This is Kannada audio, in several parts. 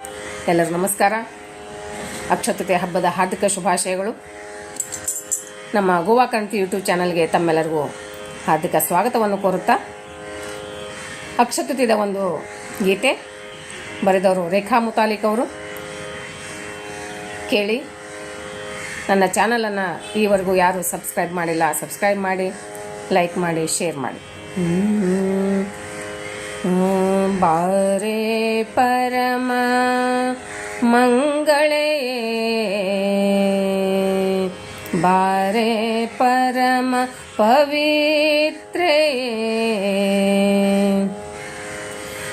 ಎಲ್ಲರೂ ನಮಸ್ಕಾರ. ಅಕ್ಷತೃತೆ ಹಬ್ಬದ ಹಾರ್ದಿಕ ಶುಭಾಶಯಗಳು. ನಮ್ಮ ಗೋವಾ ಕ್ರಾಂತಿ ಯೂಟ್ಯೂಬ್ ಚಾನಲ್ಗೆ ತಮ್ಮೆಲ್ಲರಿಗೂ ಹಾರ್ದಿಕ ಸ್ವಾಗತವನ್ನು ಕೋರುತ್ತಾ ಅಕ್ಷತತೆದ ಒಂದು ಗೀತೆ ಬರೆದವರು ರೇಖಾ ಮುತಾಲಿಕ್ ಅವರು. ಕೇಳಿ, ನನ್ನ ಚಾನಲನ್ನು ಈವರೆಗೂ ಯಾರು ಸಬ್ಸ್ಕ್ರೈಬ್ ಮಾಡಿಲ್ಲ, ಸಬ್ಸ್ಕ್ರೈಬ್ ಮಾಡಿ, ಲೈಕ್ ಮಾಡಿ, ಶೇರ್ ಮಾಡಿ. ಬಾರೇ परमा मङ्गले बारे परम पवित्रे।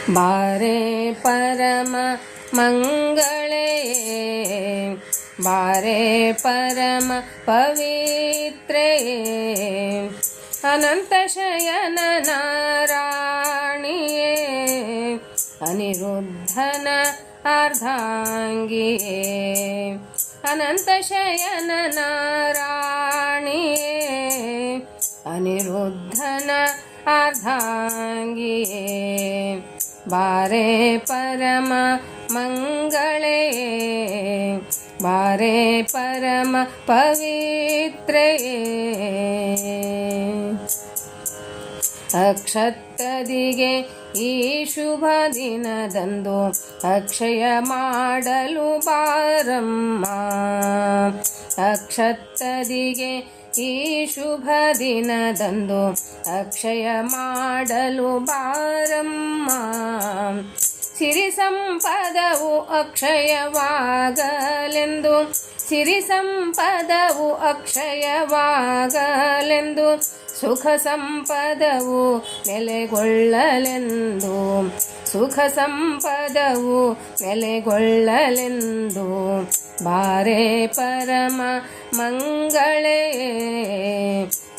बारे परम मङ्गले बारे परम पवित्रे। अनन्तशयन नारा। आर्धाङ्गीरे अनन्तशयनाराणि अनिरुद्धन आर्धाङ्गे बारे परम मङ्गले। बारे परम पवित्रये ಅಕ್ಷತ್ತದಿಗೆ ಈ ಶುಭ ದಿನದಂದು ಅಕ್ಷಯ ಮಾಡಲು ಬಾರಮ್ಮ. ಅಕ್ಷತ್ತದಿಗೆ ಈ ಶುಭ ದಿನದಂದು ಅಕ್ಷಯ ಮಾಡಲು ಬಾರಮ್ಮ. ಸಿರಿ ಸಂಪದವು ಅಕ್ಷಯವಾಗಲೆಂದು ಸಿರಿ ಸಂಪದವು ಅಕ್ಷಯವಾಗಲೆಂದು ಸುಖ ಸಂಪದವು ನೆಲೆಗೊಳ್ಳಲೆಂದು ಸುಖ ಸಂಪದವು ನೆಲೆಗೊಳ್ಳಲೆಂದು, ಬಾರೆ ಪರಮ ಮಂಗಳೇ,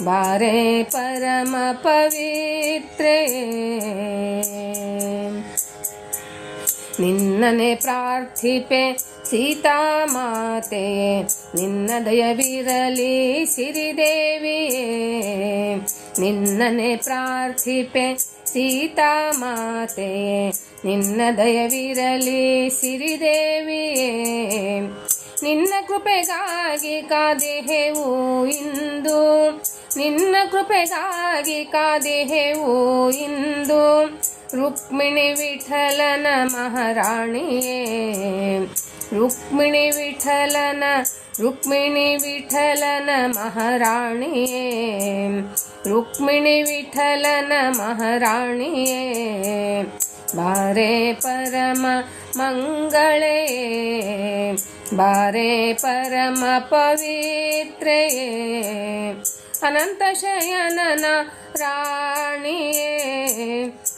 ಬಾರೆ ಪರಮ ಪವಿತ್ರೇ. ನಿನ್ನನೆ ಪ್ರಾರ್ಥಿಪೆ ಸೀತಾಮಾತೆಯೇ ನಿನ್ನ ದಯವಿರಲಿ ಸಿರಿದೇವಿಯೇ. ನಿನ್ನನೆ ಪ್ರಾರ್ಥಿಪೆ ಸೀತಾ ಮಾತೆ ನಿನ್ನ ದಯವಿರಲಿ ಸಿರಿದೇವಿಯೇ. ನಿನ್ನ ಕೃಪೆಗಾಗಿ ಕಾದೆಹೆವು ಇಂದು, ನಿನ್ನ ಕೃಪೆಗಾಗಿ ಕಾದೆಹೆವು ಇಂದು, ರುಕ್ಮಿಣಿ ವಿಠಲನ ಮಹಾರಾಣಿಯೇ. ರುಕ್ಮಿಣಿ ವಿಠಲನ ರುಕ್ಮಿಣಿ ವಿಠಲನ ಮಹಾರಾಣಿಯೇ. ರುಕ್ಮಿಣಿ ವಿಠಲನ ಮಹಾರಾಣಿಯೇ, ಬಾರೆ ಪರಮ ಮಂಗಳೇ. ಬಾರೆ ಪರಮ ಪವಿತ್ರೆಯೇ. ಅನಂತ ಶಯನನ ರಾಣಿಯೇ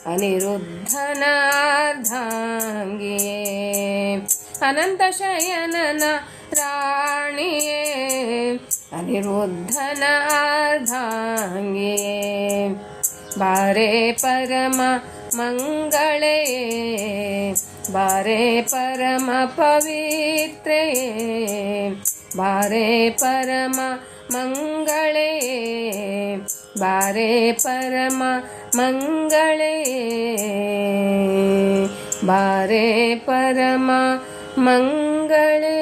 ಅನಿರುದ್ಧನ ಅರ್ಧಾಂಗಿಯೇ ಅನಂತ ಶಯನನ ರಾಣಿಯೇ, ಅನಿರುದ್ಧನ ಅರ್ಧಾಂಗಿಯೇ ಬಾರೆ ಪರಮ ಮಂಗಳೇ ಬಾರೆ ಪರಮ ಪವಿತ್ರೇ ಬಾರೆ ಪರಮ ಮಂಗಳೇ ಬಾರೆ ಪರಮ ಮಂಗಳೇ ಬಾರೆ ಪರಮ ಮಂಗಳೇ